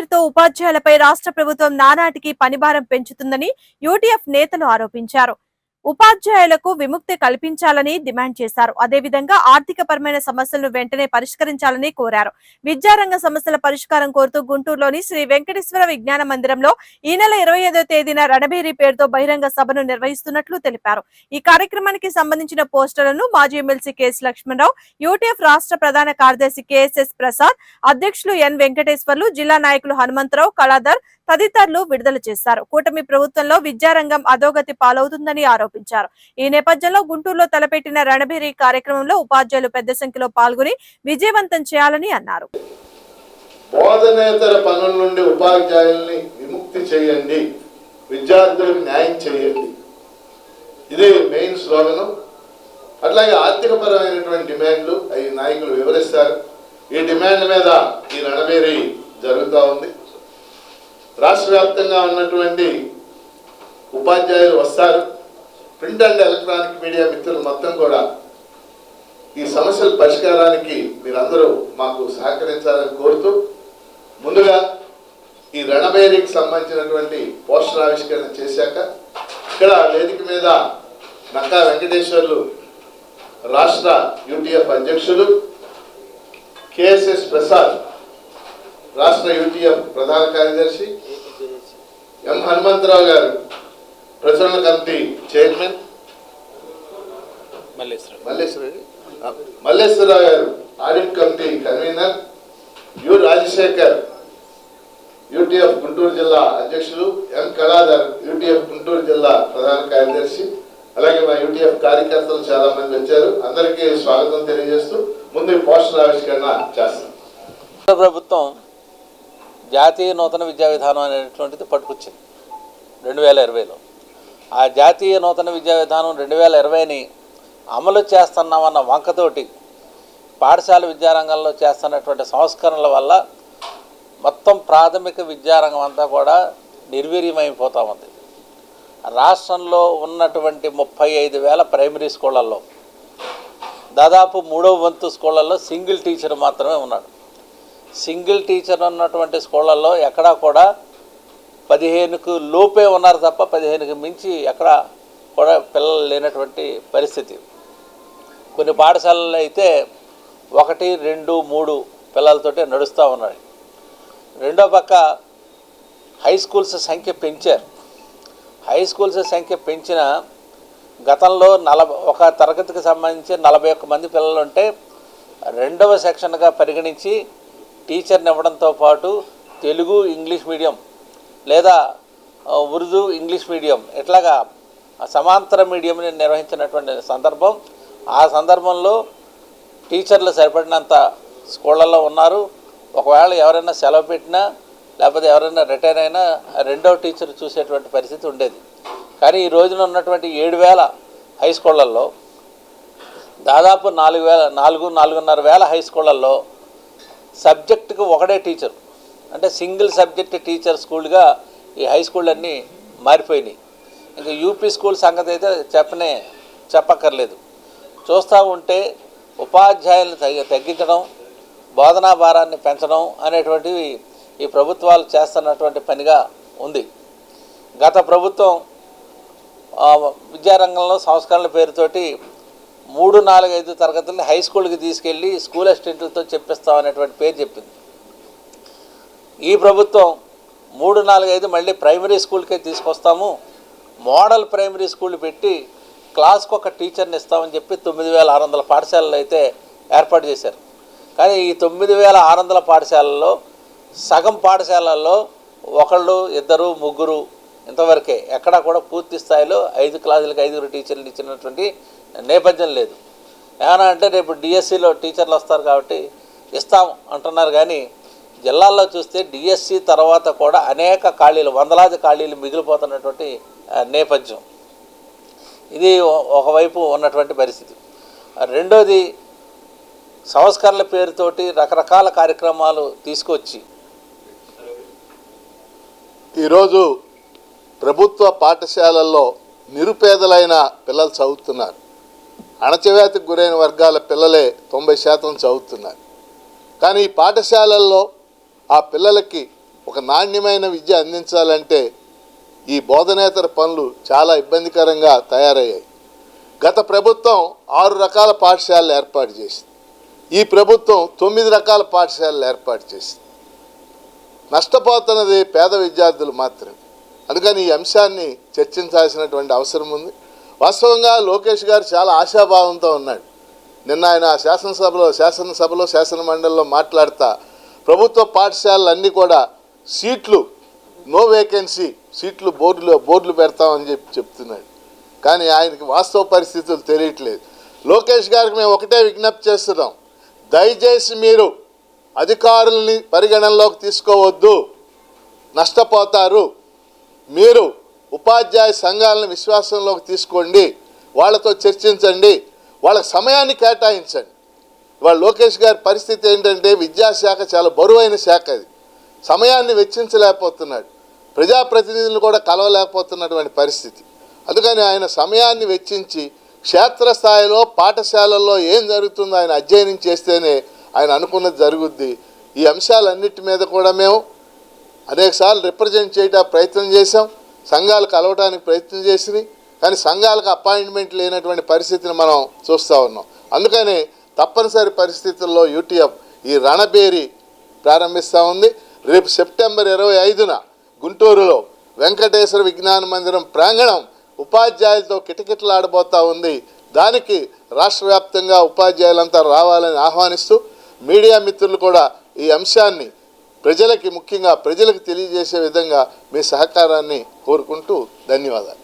పేరుతో ఉపాధ్యాయులపై రాష్ట్ర ప్రభుత్వం నానాటికి పనిభారం పెంచుతుందని యూటీఎఫ్ నేతలు ఆరోపించారు. ఉపాధ్యాయులకు విముక్తి కల్పించాలని డిమాండ్ చేశారు. అదేవిధంగా ఆర్థిక పరమైన సమస్యలను వెంటనే పరిష్కరించాలని కోరారు. విద్యారంగ సమస్యల పరిష్కారం కోరుతూ గుంటూరులోని శ్రీ వెంకటేశ్వర విజ్ఞాన మందిరంలో ఈ నెల ఇరవై ఐదో తేదీన రణబేరి పేరుతో బహిరంగ సభను నిర్వహిస్తున్నట్లు తెలిపారు. ఈ కార్యక్రమానికి సంబంధించిన పోస్టర్లను మాజీ ఎమ్మెల్సీ కెఎస్ లక్ష్మణరావు యూటీఎఫ్ రాష్ట్ర ప్రధాన కార్యదర్శి కెఎస్ఎస్ ప్రసాద్ అధ్యక్షులు ఎన్ వెంకటేశ్వర్లు జిల్లా నాయకులు హనుమంతరావు కళాధర్ తదితరులు విడుదల చేశారు. కూటమి ప్రభుత్వంలో విద్యారంగం అధోగతి పాలవుతుందని ఆరోపించారు. ఈ నేపథ్యంలో గుంటూరులో తలపెట్టిన రణబేరి కార్యక్రమంలో ఉపాధ్యాయులు పెద్ద సంఖ్యలో పాల్గొని విజయవంతం చేయాలని అన్నారు. బోధనేతర పనుల నుండి ఉపాధ్యాయుల్ని విముక్తి చేయండి. విద్యార్థులకు న్యాయం చేయండి. ఇదే మెయిన్ స్లోగను. అట్లాగే ఆర్థికపరమైనటువంటి డిమాండ్లు అవి నాయకులు వివరిస్తారు. ఈ డిమాండ్ మీద ఈ రణబేరి జరుగుతూ ఉంది. రాష్ట్ర వ్యాప్తంగా ఉన్నటువంటి ఉపాధ్యాయులు వస్తారు. ప్రింట్ అండ్ ఎలక్ట్రానిక్ మీడియా మిత్రులు మొత్తం కూడా ఈ సమస్యల పరిష్కారానికి మీరందరూ మాకు సహకరించాలని కోరుతూ ముందుగా ఈ రణబేరికి సంబంధించినటువంటి పోస్టర్ ఆవిష్కరణ చేశాక ఇక్కడ వేదిక మీద నక్కా వెంకటేశ్వర్లు రాష్ట్ర యూటీఎఫ్ అధ్యక్షులు కేఎస్ఎస్ ప్రసాద్ రాష్ట్ర యూటీఎఫ్ ప్రధాన కార్యదర్శి ఎం హనుమంతరావు గారు ప్రచురణ కమిటీ చైర్మన్. మల్లేశ్వరం మల్లేశ్వర మల్లేశ్వరరావు గారు audit committee convener. U Rajasekhar UTF Guntur జిల్లా అధ్యక్షులు. ఎం కళాధర్ యూటీఎఫ్ గుంటూరు జిల్లా ప్రధాన కార్యదర్శి. అలాగే మా యూటీఎఫ్ కార్యకర్తలు చాలా మంది వచ్చారు. అందరికీ స్వాగతం తెలియజేస్తూ ముందు పోస్టర్ ఆవిష్కరణ చేస్తాం. ప్రభుత్వం జాతీయ నూతన విద్యా విధానం అనేటువంటిది పట్టుకొచ్చింది. రెండు వేల ఇరవైలో. ఆ జాతీయ నూతన విద్యా విధానం రెండు వేల ఇరవైని అమలు చేస్తున్నామన్న వంకతోటి పాఠశాల విద్యారంగంలో చేస్తున్నటువంటి సంస్కరణల వల్ల మొత్తం ప్రాథమిక విద్యారంగం అంతా కూడా నిర్వీర్యమైపోతూ ఉంది. రాష్ట్రంలో ఉన్నటువంటి ముప్పై ఐదు వేల ప్రైమరీ స్కూళ్ళల్లో దాదాపు మూడవ వంతు స్కూళ్ళల్లో సింగిల్ టీచర్ మాత్రమే ఉన్నాడు. సింగిల్ టీచర్ ఉన్నటువంటి స్కూళ్ళల్లో ఎక్కడా కూడా పదిహేనుకు లోపే ఉన్నారు తప్ప పదిహేనుకు మించి ఎక్కడ కూడా పిల్లలు లేనటువంటి పరిస్థితి. కొన్ని పాఠశాలల్లో అయితే ఒకటి రెండు మూడు పిల్లలతోటే నడుస్తూ ఉన్నాయి. రెండో పక్క హై స్కూల్స్ సంఖ్య పెంచారు. హై స్కూల్స్ సంఖ్య పెంచిన గతంలో నలభై ఒక తరగతికి సంబంధించి నలభై ఒక్క మంది పిల్లలు ఉంటే రెండవ సెక్షన్గా పరిగణించి టీచర్ని ఇవ్వడంతో పాటు తెలుగు ఇంగ్లీష్ మీడియం లేదా ఉర్దూ ఇంగ్లీష్ మీడియం ఇట్లాగా సమాంతర మీడియంని నిర్వహించినటువంటి సందర్భం. ఆ సందర్భంలో టీచర్లు సరిపడినంత స్కూళ్ళల్లో ఉన్నారు. ఒకవేళ ఎవరైనా సెలవు పెట్టినా లేకపోతే ఎవరైనా రిటైర్ అయినా రెండో టీచర్ చూసేటువంటి పరిస్థితి ఉండేది. కానీ ఈ రోజున ఉన్నటువంటి ఏడు వేల హై స్కూళ్ళల్లో దాదాపు నాలుగు వేల నాలుగు నాలుగున్నర వేల హై స్కూళ్ళల్లో సబ్జెక్టుకు ఒకడే టీచర్. అంటే సింగిల్ సబ్జెక్ట్ టీచర్ స్కూల్గా ఈ హై స్కూల్ అన్నీ మారిపోయినాయి. ఇంకా యూపీ స్కూల్ సంగతి అయితే చెప్పనే చెప్పక్కర్లేదు. చూస్తూ ఉంటే ఉపాధ్యాయులను తగ్గి తగ్గించడం బోధనా భారాన్ని పెంచడం అనేటువంటివి ఈ ప్రభుత్వాలు చేస్తున్నటువంటి పనిగా ఉంది. గత ప్రభుత్వం విద్యారంగంలో సంస్కరణల పేరుతోటి మూడు నాలుగు ఐదు తరగతుల్ని హై స్కూల్కి తీసుకెళ్ళి స్కూల్ అసిస్టెంట్లతో చెప్పిస్తాం అనేటువంటి పేరు చెప్పింది. ఈ ప్రభుత్వం మూడు నాలుగు ఐదు మళ్ళీ ప్రైమరీ స్కూల్కే తీసుకొస్తాము. మోడల్ ప్రైమరీ స్కూల్ పెట్టి క్లాస్కి ఒక టీచర్ని ఇస్తామని చెప్పి తొమ్మిది వేల ఆరు వందల పాఠశాలలు అయితే ఏర్పాటు చేశారు. కానీ ఈ తొమ్మిది వేల ఆరు వందల పాఠశాలల్లో సగం పాఠశాలల్లో ఒకళ్ళు ఇద్దరు ముగ్గురు ఇంతవరకే ఎక్కడా కూడా పూర్తి స్థాయిలో ఐదు క్లాసులకు ఐదుగురు టీచర్లు ఇచ్చినటువంటి నేపథ్యం లేదు. ఏమన్నా అంటే రేపు డిఎస్సిలో టీచర్లు వస్తారు కాబట్టి ఇస్తాం అంటున్నారు కానీ జిల్లాల్లో చూస్తే డిఎస్సి తర్వాత కూడా అనేక ఖాళీలు వందలాది ఖాళీలు మిగిలిపోతున్నటువంటి నేపథ్యం. ఇది ఒకవైపు ఉన్నటువంటి పరిస్థితి. రెండోది సంస్కరణల పేరుతోటి రకరకాల కార్యక్రమాలు తీసుకొచ్చి ఈరోజు ప్రభుత్వ పాఠశాలల్లో నిరుపేదలైన పిల్లలు చదువుతున్నారు. అణచవేతకు గురైన వర్గాల పిల్లలే తొంభై శాతం చదువుతున్నారు. కానీ ఈ పాఠశాలల్లో ఆ పిల్లలకి ఒక నాణ్యమైన విద్య అందించాలంటే ఈ బోధనేతర పనులు చాలా ఇబ్బందికరంగా తయారయ్యాయి. గత ప్రభుత్వం ఆరు రకాల పాఠశాలలు ఏర్పాటు చేసింది. ఈ ప్రభుత్వం తొమ్మిది రకాల పాఠశాలలు ఏర్పాటు చేసింది. నష్టపోతున్నది పేద విద్యార్థులు మాత్రమే. అందుకని ఈ అంశాన్ని చర్చించాల్సినటువంటి అవసరం ఉంది. వాస్తవంగా లోకేష్ గారు చాలా ఆశాభావంతో ఉన్నాడు. నిన్న ఆయన శాసనసభలో శాసనసభలో శాసన మండలిలో మాట్లాడతా ప్రభుత్వ పాఠశాలలన్నీ కూడా సీట్లు నో వేకెన్సీ సీట్లు బోర్డులో బోర్డులు పెడతామని చెప్పి చెప్తున్నాడు. కానీ ఆయనకి వాస్తవ పరిస్థితులు తెలియట్లేదు. లోకేష్ గారికి మేము ఒకటే విజ్ఞప్తి చేస్తున్నాం. దయచేసి మీరు అధికారుల్ని పరిగణనలోకి తీసుకోవద్దు. నష్టపోతారు. మీరు ఉపాధ్యాయ సంఘాలను విశ్వాసంలోకి తీసుకోండి. వాళ్ళతో చర్చించండి. వాళ్ళ సమయాన్ని కేటాయించండి. ఇవాళ లోకేష్ గారి పరిస్థితి ఏంటంటే విద్యాశాఖ చాలా బరువైన శాఖ అది. సమయాన్ని వెచ్చించలేకపోతున్నాడు. ప్రజాప్రతినిధులను కూడా కలవలేకపోతున్నటువంటి పరిస్థితి. అందుకని ఆయన సమయాన్ని వెచ్చించి క్షేత్రస్థాయిలో పాఠశాలల్లో ఏం జరుగుతుందో ఆయన అధ్యయనం చేస్తేనే ఆయన అనుకున్నది జరుగుద్ది. ఈ అంశాలన్నిటి మీద కూడా మేము అనేకసార్లు రిప్రజెంట్ చేయడానికి ప్రయత్నం చేశాం. సంఘాలు కలవడానికి ప్రయత్నం చేసినాయి కానీ సంఘాలకు అపాయింట్మెంట్ లేనటువంటి పరిస్థితిని మనం చూస్తూ ఉన్నాం. అందుకని తప్పనిసరి పరిస్థితుల్లో యూటీఎఫ్ ఈ రణబేరి ప్రారంభిస్తూ ఉంది. రేపు సెప్టెంబర్ ఇరవై ఐదున గుంటూరులో వెంకటేశ్వర విజ్ఞాన మందిరం ప్రాంగణం ఉపాధ్యాయులతో కిటకిటలాడబోతా ఉంది. దానికి రాష్ట్ర వ్యాప్తంగా ఉపాధ్యాయులంతా రావాలని ఆహ్వానిస్తూ మీడియా మిత్రులు కూడా ఈ అంశాన్ని ప్రజలకి ముఖ్యంగా ప్రజలకు తెలియజేసే విధంగా మీ సహకారాన్ని కోరుకుంటూ ధన్యవాదాలు.